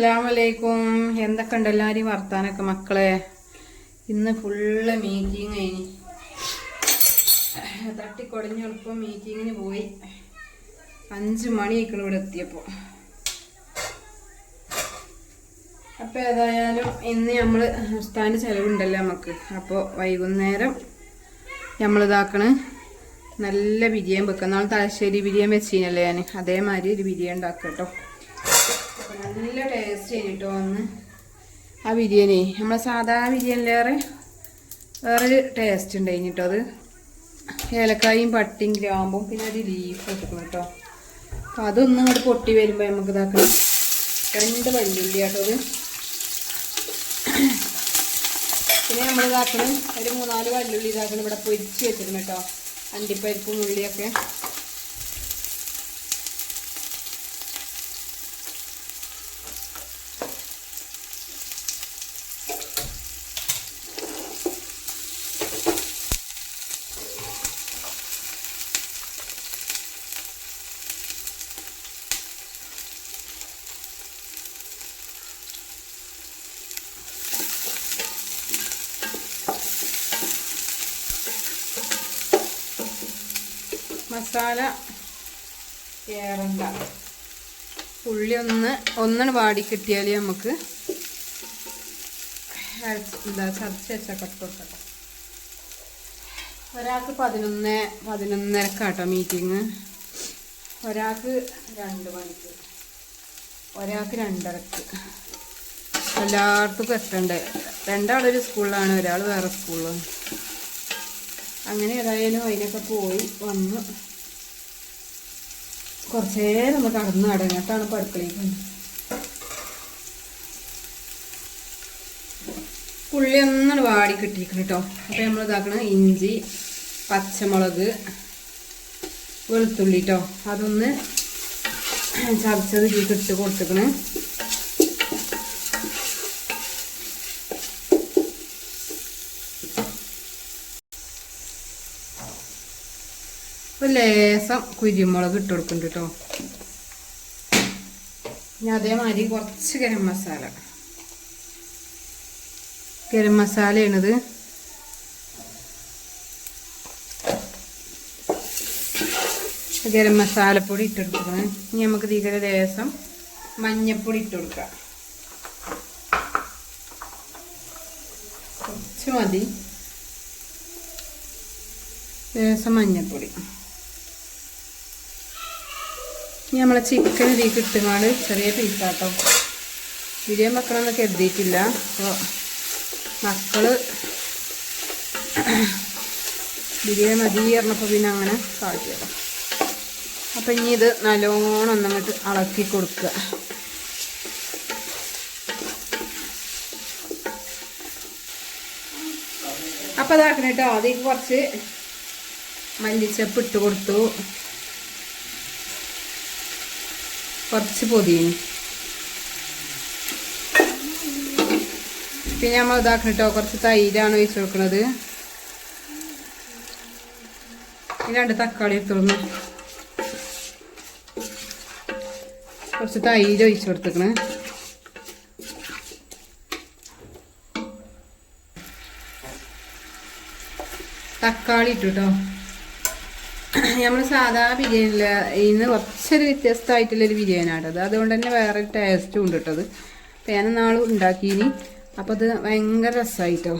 Hello അസ്സാം വലൈക്കും എന്തൊക്കെ ഉണ്ട് എല്ലാവരും വർത്താനൊക്കെ മക്കളെ? ഇന്ന് ഫുള്ള് മീറ്റിംഗ് കഴിഞ്ഞ് തട്ടിക്കൊടഞ്ഞ് എളുപ്പം മീറ്റിങ്ങിന് പോയി. അഞ്ച് മണിയൊക്കെ ഇവിടെ എത്തിയപ്പോൾ അപ്പോൾ ഏതായാലും ഇന്ന് നമ്മൾ ഉസ്താന്റെ ചിലവുണ്ടല്ലോ നമുക്ക് അപ്പോൾ വൈകുന്നേരം നമ്മൾ ഇതാക്കണ് നല്ല ബിരിയാണി വെക്കാം. നാളെ തലശ്ശേരി ബിരിയാണി വെച്ചിനല്ലേ ഞാൻ അതേമാതിരി ഒരു ബിരിയാണി ഉണ്ടാക്കാം കേട്ടോ നല്ല ടേസ്റ്റ് ചെയ്തിട്ടോ ഒന്ന് ആ ബിരിയാണി. നമ്മളെ സാധാ ബിരിയാണിയിലേറെ വേറൊരു ടേസ്റ്റ് ഉണ്ട് കേട്ടോ അത്. ഏലക്കായും പട്ടിയും ഗ്രാമ്പും പിന്നെ ഒരു ലീഫ് എടുക്കണം കേട്ടോ അപ്പം അതൊന്നും ഇങ്ങോട്ട് പൊട്ടി വരുമ്പോൾ നമുക്ക് ഇതാക്കണം. രണ്ട് വല്ലുള്ളി കേട്ടോ അത്. പിന്നെ നമ്മൾ ഇതാക്കണം ഒരു മൂന്നാൽ വല്ലുള്ളി ഇതാക്കണം ഇവിടെ പൊരിച്ച് വെച്ചിരുന്നു കേട്ടോ അണ്ടിപ്പരിപ്പും ഉള്ളിയൊക്കെ. മസാല കയറണ്ട ഉള്ളി ഒന്ന് ഒന്നിന് വാടി കിട്ടിയാൽ നമുക്ക് എന്താ ചതച്ച് വെച്ച കട്ട് കൊടുക്കട്ടെ. ഒരാൾക്ക് പതിനൊന്ന് പതിനൊന്നരക്കാട്ടോ മീറ്റിങ് ഒരാൾക്ക് രണ്ട് മണിക്ക് ഒരാൾക്ക് രണ്ടരക്ക്. എല്ലാവർക്കും എത്തണ്ടേ? രണ്ടാളൊരു സ്കൂളിലാണ് ഒരാൾ വേറെ സ്കൂളിലാണ്. അങ്ങനെ ഏതായാലും അതിനൊക്കെ പോയി വന്ന്. കുറച്ച് നമ്മൾ കടന്ന് അടങ്ങട്ടാണ് പടുക്കളയിൽ ഉള്ളി ഒന്നാണ് വാടി കിട്ടിയിരിക്കണം കേട്ടോ അപ്പം നമ്മൾ ഇതാക്കണം ഇഞ്ചി പച്ചമുളക് വെളുത്തുള്ളി കേട്ടോ അതൊന്ന് ചതച്ചത് ഇതിൽ ഇട്ട് കൊടുത്തിക്കണ്. ഒരു ലേസം കുരുമുളക് ഇട്ട് കൊടുക്കുന്നുണ്ട് കേട്ടോ പിന്നെ അതേമാതിരി കുറച്ച് ഗരം മസാല. ഗരം മസാലയാണിത് ഗരം മസാലപ്പൊടി ഇട്ട് കൊടുക്കണം. ഇനി നമുക്ക് തീരെ ലേസം മഞ്ഞപ്പൊടി ഇട്ട് കൊടുക്കാം. കുറച്ച് മതി. ലേസം മഞ്ഞപ്പൊടി. ഇനി നമ്മളെ ചിക്കൻ ഇതിലേക്ക് ഇട്ടുമാണ് ചെറിയ പീസാട്ടോ ബിരിയാണി വെക്കണമെന്നൊക്കെ എഴുതിയിട്ടില്ല അപ്പോൾ മക്കൾ ബിരിയാണി മതി പറഞ്ഞപ്പോൾ പിന്നെ അങ്ങനെ കാട്ടിയത്. അപ്പം ഇനി ഇത് നല്ലോണം ഒന്നങ്ങോട്ട് അളക്കി കൊടുക്കുക അപ്പം അതാക്കണം കേട്ടോ അതിലേക്ക് കുറച്ച് മല്ലിച്ചപ്പ് ഇട്ട് കൊടുത്തു. കുറച്ച് പൊതിയും. പിന്നെ നമ്മൾ ഇതാക്കണം കുറച്ച് തൈരാണ് ഒഴിച്ച് കൊടുക്കുന്നത് രണ്ട് തക്കാളി എടുത്തോളുന്നു കുറച്ച് തൈര് ഒഴിച്ച് കൊടുത്തേക്കണ്. തക്കാളി ഇട്ടു കേട്ടോ നമ്മൾ സാധാ ബിരിയാണിയില്ല ഇന്ന് കുറച്ചൊരു വ്യത്യസ്തമായിട്ടുള്ളൊരു ബിരിയാണിയാണ് അത് അതുകൊണ്ട് തന്നെ വേറെ ടേസ്റ്റും ഉണ്ട് കേട്ടത് അപ്പം ഞാൻ നാളും ഉണ്ടാക്കിയിനി. അപ്പോൾ അത് ഭയങ്കര രസമായിട്ടോ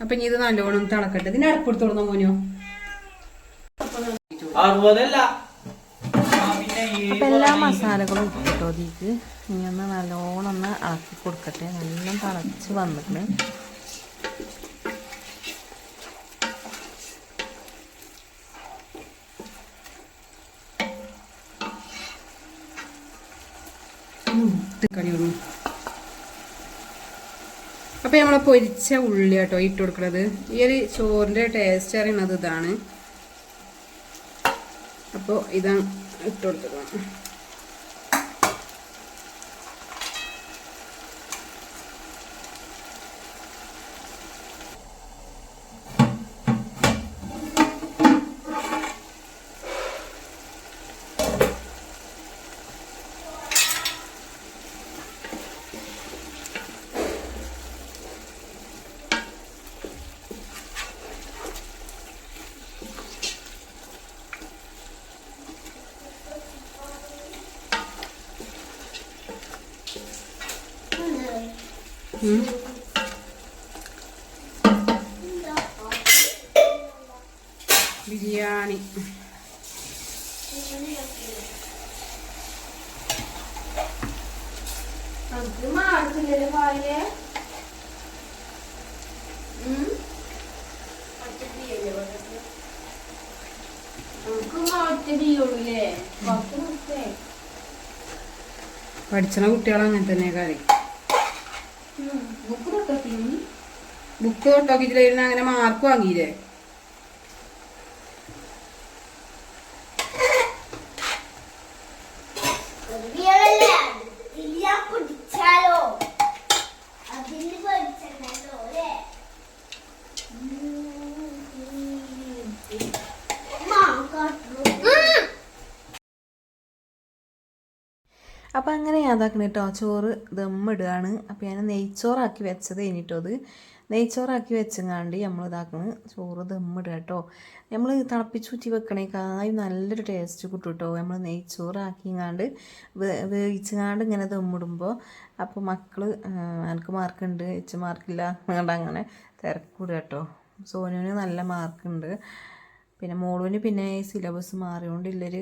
അപ്പം ഇനി ഇത് നല്ലോണം തിളക്കട്ടെ. ഇതിന് അടുപ്പെടുത്ത് തുടങ്ങ മോനോ? അപ്പം എല്ലാ മസാലകളും ഇട്ടോ ഇതിക്ക് ഇനി ഒന്ന് നല്ലോണം ഒന്ന് ഇളക്കി കൊടുക്കട്ടെ. നല്ല തിളച്ച് വന്നിട്ട് അപ്പം നമ്മൾ പൊരിച്ച ഉള്ളി കേട്ടോ ഇട്ട് കൊടുക്കുന്നത് ഈ ഒരു ചോറിന്റെ ടേസ്റ്റ് അറിയണത് ഇതാണ്. അപ്പോൾ ഇതാണ് ഇട്ട് കൊടുത്തത് ബിരിയാണി. മാർക്കില്ലല്ലോ പഠിച്ചണ കുട്ടികൾ അങ്ങനെ തന്നെ കളി ബുക്ക് തൊട്ടു ബുക്ക് തൊട്ടോക്കിട്ടില്ല അങ്ങനെ മാർക്ക് വാങ്ങിയില്ലേ അപ്പം അങ്ങനെ അതാക്കണം കേട്ടോ ചോറ് ദമ്മിടുകയാണ്. അപ്പോൾ ഞാൻ നെയ്ച്ചോറാക്കി വെച്ചത് കഴിഞ്ഞിട്ടോ അത്. നെയ്ച്ചോറാക്കി വെച്ചങ്ങാണ്ട് നമ്മൾ ഇതാക്കണ് ചോറ് ദമ്മിടുക കേട്ടോ നമ്മൾ തിളപ്പിച്ചൂറ്റി വെക്കണേക്കായി നല്ലൊരു ടേസ്റ്റ് കിട്ടും കേട്ടോ നമ്മൾ നെയ്ച്ചോറാക്കിങ്ങാണ്ട് വേവിച്ചങ്ങാണ്ട് ഇങ്ങനെ ദമ്മിടുമ്പോൾ അപ്പോൾ മക്കൾ എനിക്ക് മാർക്കുണ്ട്. എച്ച് മാർക്കില്ല. അങ്ങോട്ട് അങ്ങനെ തിരക്കൂടുക കേട്ടോ സോനുവിന് നല്ല മാർക്കുണ്ട്. പിന്നെ മോളുവിന് പിന്നെ ഈ സിലബസ് മാറിയോണ്ടുള്ളൊരു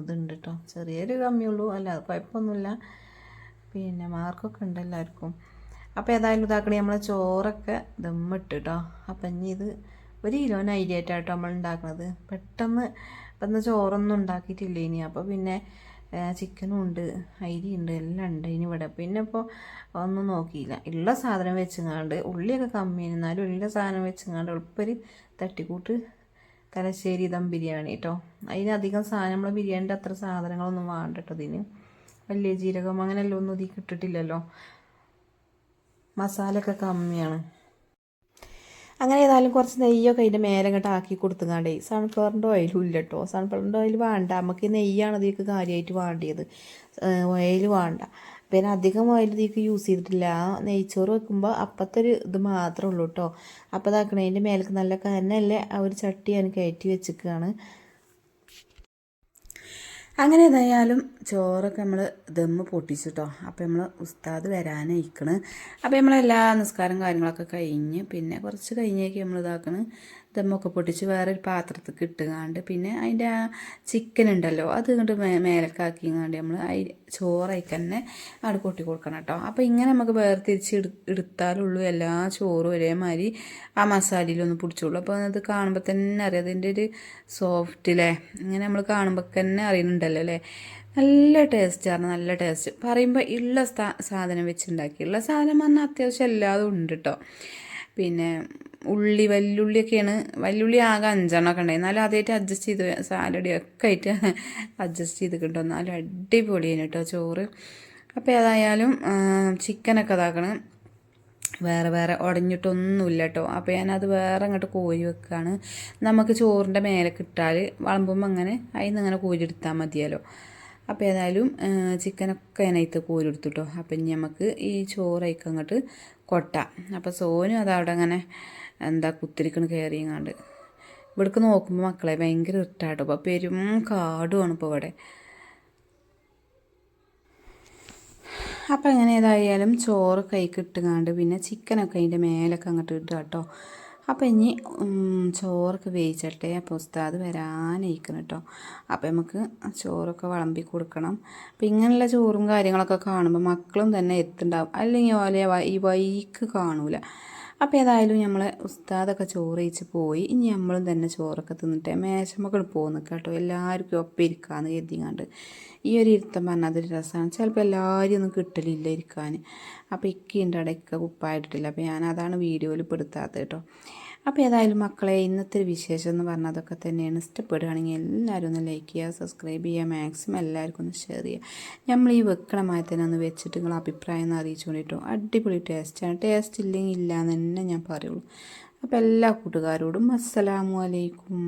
ഇതുണ്ട് കേട്ടോ ചെറിയൊരു കമ്മിയുള്ളൂ അല്ല കുഴപ്പമൊന്നുമില്ല പിന്നെ മാർക്കൊക്കെ ഉണ്ട് എല്ലാവർക്കും അപ്പോൾ ഏതായാലും ഇതാക്കണേ നമ്മളെ ചോറൊക്കെ ദമ്മിട്ട് കേട്ടോ അപ്പം ഇനി ഇത് ഒരു കിലോന് ഐഡിയായിട്ടാട്ടോ നമ്മൾ ഉണ്ടാക്കുന്നത് പെട്ടെന്ന് ഇപ്പം എന്നാൽ ചോറൊന്നും ഉണ്ടാക്കിയിട്ടില്ല ഇനി. അപ്പോൾ പിന്നെ ചിക്കനും ഉണ്ട് അരി ഉണ്ട് എല്ലാം ഉണ്ട് ഇനി ഇവിടെ. പിന്നെ ഇപ്പോൾ ഒന്നും നോക്കിയില്ല. ഉള്ള സാധനം വെച്ചങ്ങാണ്ട് ഉള്ളിയൊക്കെ കമ്മിയാണ് എന്നാലും ഉള്ള സാധനം വെച്ചങ്ങാണ്ട് എളുപ്പൊരു തട്ടിക്കൂട്ട് തലശ്ശേരി ദം ബിരിയാണി കേട്ടോ അതിനധികം സാധനം നമ്മൾ ബിരിയാണിന്റെ അത്ര സാധനങ്ങളൊന്നും വേണ്ട കേട്ടോ ഇതിന്. വലിയ ജീരകം അങ്ങനെയല്ലോ ഒന്നും ഇതിൽ കിട്ടിട്ടില്ലല്ലോ മസാലയൊക്കെ കമ്മിയാണ്. അങ്ങനെ ഏതായാലും കുറച്ച് നെയ്യൊക്കെ അതിന്റെ മേലെ ഇങ്ങോട്ട് ആക്കി കൊടുത്തുങ്ങാണ്ടേ സൺഫ്ലവറിന്റെ ഓയിലും ഇല്ല കേട്ടോ സൺഫ്ലവറിന്റെ ഓയിൽ വേണ്ട. നമുക്ക് നെയ്യാണ് ഇതിലേക്ക് കാര്യമായിട്ട് വേണ്ടിയത്. ഓയിൽ വേണ്ട. പിന്നെ അധികം ഓയിൽ ഇതിലേക്ക് യൂസ് ചെയ്തിട്ടില്ല. നെയ്ച്ചോറ് വെക്കുമ്പോൾ അപ്പത്തെ ഒരു ഇത് മാത്രമേ ഉള്ളൂ കേട്ടോ അപ്പോൾ ഇതാക്കണതിന്റെ മേലേക്ക് നല്ല കനല്ലേ ആ ഒരു ചട്ടി ഞാൻ കയറ്റി വെച്ചിരിക്കുകയാണ് അങ്ങനെ ഏതായാലും ചോറൊക്കെ നമ്മൾ ദമ്മ് പൊട്ടിച്ചു കേട്ടോ അപ്പോൾ നമ്മൾ ഉസ്താദ് വരാനയക്കണ്. അപ്പോൾ നമ്മളെല്ലാ നിസ്കാരം കാര്യങ്ങളൊക്കെ കഴിഞ്ഞ് പിന്നെ കുറച്ച് കഴിഞ്ഞേക്ക് നമ്മൾ ഇതാക്കണ്. ദമ്മൊക്കെ പൊട്ടിച്ച് വേറൊരു പാത്രത്തിൽ ഇട്ടുകാണ്ട് പിന്നെ അതിന്റെ ആ ചിക്കൻ ഉണ്ടല്ലോ അത് ഇങ്ങോട്ട് മേ മേലക്കാക്കിങ്ങാണ്ട് നമ്മൾ അയി ചോറൊക്കെ തന്നെ അവിടെ കൊട്ടി കൊടുക്കണം കേട്ടോ അപ്പോൾ ഇങ്ങനെ നമുക്ക് വേർതിരിച്ച് എടു എടുത്താലുള്ളൂ എല്ലാ ചോറും ഒരേമാതിരി ആ മസാലയിലൊന്ന് പിടിച്ചോളൂ. അപ്പോൾ അത് കാണുമ്പോൾ തന്നെ അറിയാം അതിന്റെ ഒരു സോഫ്റ്റില്ലേ ഇങ്ങനെ നമ്മൾ കാണുമ്പോൾ തന്നെ അറിയുന്നുണ്ടല്ലോ അല്ലേ നല്ല ടേസ്റ്റാണ് നല്ല ടേസ്റ്റ് പറയുമ്പോൾ ഉള്ള സാധനം വെച്ചുണ്ടാക്കി ഉള്ള സാധനം പറഞ്ഞാൽ അത്യാവശ്യം എല്ലാതും ഉണ്ട് കേട്ടോ പിന്നെ ഉള്ളി വല്യുള്ളിയൊക്കെയാണ് വല്യുള്ളി ആകെ അഞ്ചെണ്ണമൊക്കെ ഉണ്ടായി. എന്നാലും അതായിട്ട് അഡ്ജസ്റ്റ് ചെയ്ത് സാലഡി ഒക്കെ ആയിട്ട് അഡ്ജസ്റ്റ് ചെയ്ത് കിട്ടും എന്നാലും അടിപൊളിയാണ് കേട്ടോ ചോറ്. അപ്പോൾ ഏതായാലും ചിക്കനൊക്കെ ഇതാക്കണം. വേറെ വേറെ ഉടഞ്ഞിട്ടൊന്നുമില്ല കേട്ടോ. അപ്പോൾ ഞാനത് വേറെ അങ്ങോട്ട് കോരി വെക്കുകയാണ് നമുക്ക് ചോറിന്റെ മേലെ കിട്ടാൽ വളമ്പുമ്പോൾ അങ്ങനെ അതിൽ നിന്ന് അങ്ങനെ കോരിയെടുത്താൽ മതിയല്ലോ. അപ്പോൾ ഏതായാലും ചിക്കനൊക്കെ അതിനകത്ത് കോരി എടുത്തു കേട്ടോ. അപ്പം നമുക്ക് ഈ ചോറൊക്കെ അങ്ങോട്ട് കൊട്ടാം. അപ്പോൾ സോനും അതവിടെ അങ്ങനെ എന്താ കുത്തിരിക്കണ് കയറിയങ്ങാണ്ട് ഇവിടേക്ക് നോക്കുമ്പോൾ മക്കളെ ഭയങ്കര ഇട്ടാട്ടോ അപ്പോൾ പെരും കാടുമാണ് ഇപ്പോൾ ഇവിടെ. അപ്പം എങ്ങനെ ഏതായാലും ചോറ് കൈക്ക് ഇട്ടുകാണ്ട് പിന്നെ ചിക്കനൊക്കെ അതിന്റെ മേലൊക്കെ അങ്ങോട്ട് ഇടുക കേട്ടോ. അപ്പം ഇനി ചോറൊക്കെ വേവിച്ചട്ടെ അപ്പോൾ ഉസ്താദ് വരാനിരിക്കണം കേട്ടോ അപ്പം നമുക്ക് ചോറൊക്കെ വിളമ്പി കൊടുക്കണം. അപ്പം ഇങ്ങനെയുള്ള ചോറും കാര്യങ്ങളൊക്കെ കാണുമ്പോൾ മക്കളും തന്നെ എത്തുണ്ടാവും. അല്ലെങ്കിൽ ഓലെ ഈ വൈക്ക് കാണൂല. അപ്പോൾ ഏതായാലും നമ്മൾ ഉസ്താദൊക്കെ ചോറ് കഴിച്ച് പോയി. ഇനി നമ്മളും തന്നെ ചോറൊക്കെ തിന്നിട്ട് മേശമൊക്കെ പോകുന്നു കേട്ടോ എല്ലാവർക്കും ഒപ്പം ഇരിക്കാമെന്ന് കരുതിങ്ങാണ്ട്. ഈ ഒരു ഇരുത്തം പറഞ്ഞാൽ അതൊരു രസമാണ് ചിലപ്പോൾ എല്ലാവരും ഒന്നും കിട്ടലില്ല ഇരിക്കാൻ അപ്പോൾ ഇക്കയുണ്ട് അവിടെ ഇക്ക കുപ്പായിട്ടിട്ടില്ല അപ്പോൾ ഞാൻ അതാണ് വീഡിയോയിൽ പെടുത്താത്തത് കേട്ടോ അപ്പോൾ ഏതായാലും മക്കളെ ഇന്നത്തെ ഒരു വിശേഷം എന്ന് പറഞ്ഞാൽ അതൊക്കെ തന്നെയാണ്. ഇഷ്ടപ്പെടുകയാണെങ്കിൽ എല്ലാവരും ഒന്ന് ലൈക്ക് ചെയ്യുക സബ്സ്ക്രൈബ് ചെയ്യുക മാക്സിമം എല്ലാവർക്കും ഒന്ന് ഷെയർ ചെയ്യുക. നമ്മൾ ഈ വെക്കണമായി തന്നെ ഒന്ന് വെച്ചിട്ട് നിങ്ങൾ അഭിപ്രായം ഒന്ന് അറിയിച്ചു കൊണ്ടിട്ടോ. അടിപൊളി ടേസ്റ്റാണ് ടേസ്റ്റ് ഇല്ലെങ്കിൽ ഇല്ല എന്ന് തന്നെ ഞാൻ പറയുള്ളൂ. അപ്പോൾ എല്ലാ കൂട്ടുകാരോടും അസ്സലാമു അലൈക്കും.